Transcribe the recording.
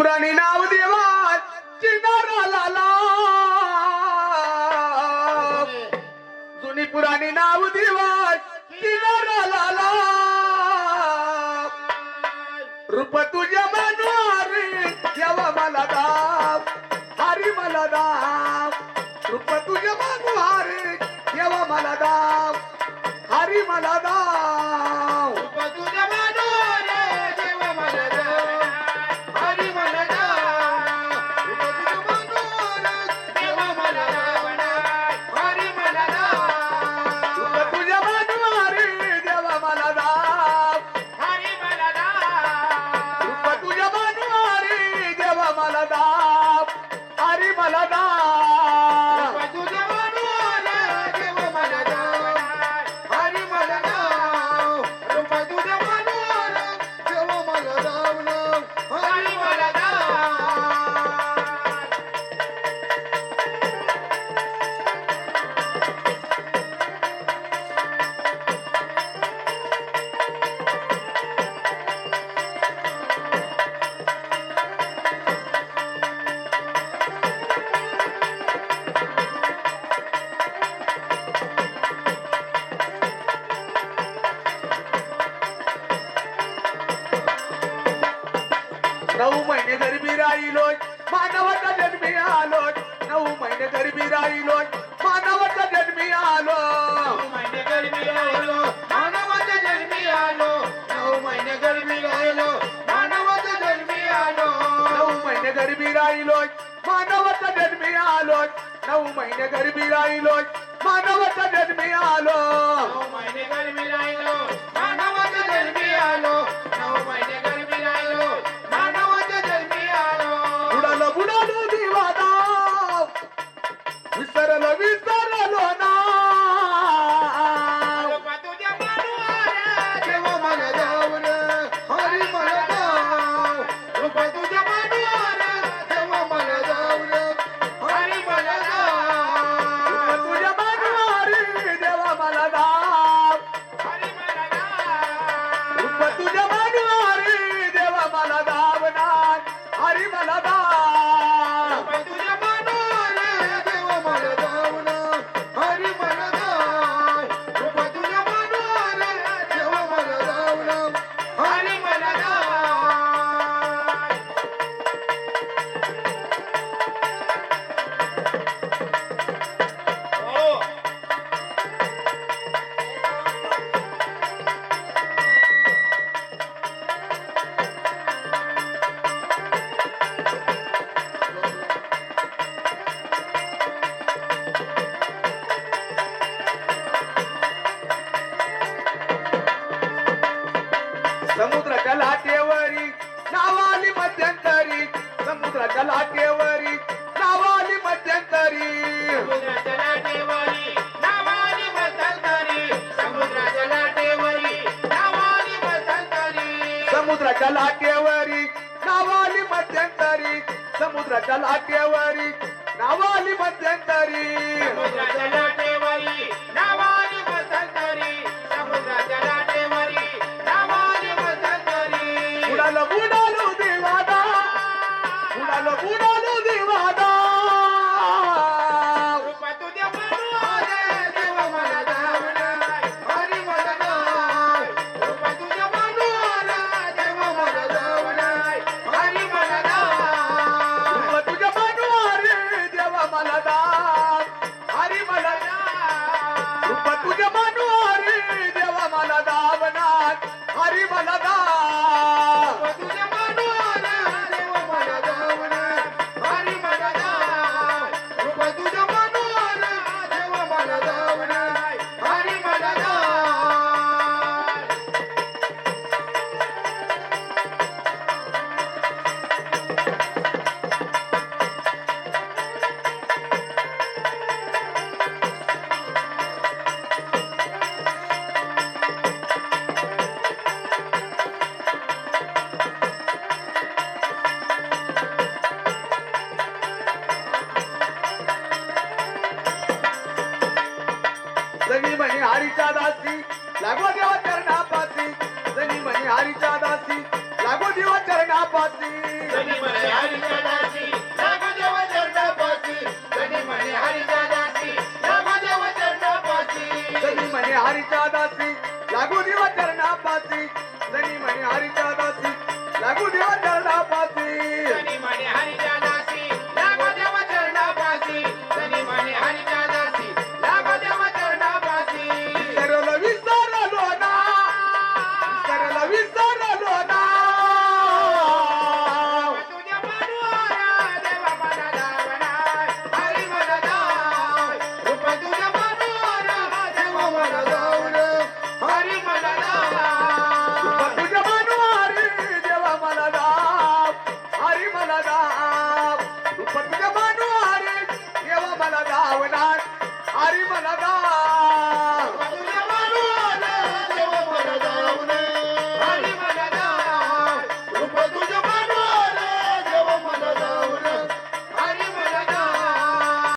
ठाकुराने नाव देवा चिनाराला जुनी पुराणी नाव देवा चिनाराला लाव. रूप तुझ्या मनोहर देवा मला दाव हरी मला दाव. रूप तुझ्या मनोहर देवा मला दाव हरी मला दाव. गरबी राहिलोय मानवाचा जन्मी आलोय. नऊ महिने गरबी राहिलोय मानवाचा जन्मी आलो महिने लाटेवरी नावाली मध्यंतरी समुद्राच्या लाटेवरी नावाली मध्यंतरी. समुद्राच्या लाटेवरी. लागो देवा चरणापाती. जनी म्हणे हरीच्या दासी. लागो देवा चरणापाती. जनी म्हणे हरीच्या दासी. लागो देवा चरणापाती. जनी म्हणे म्हणे हरीच्या दासी. लागो देवा चरणापाती. जनी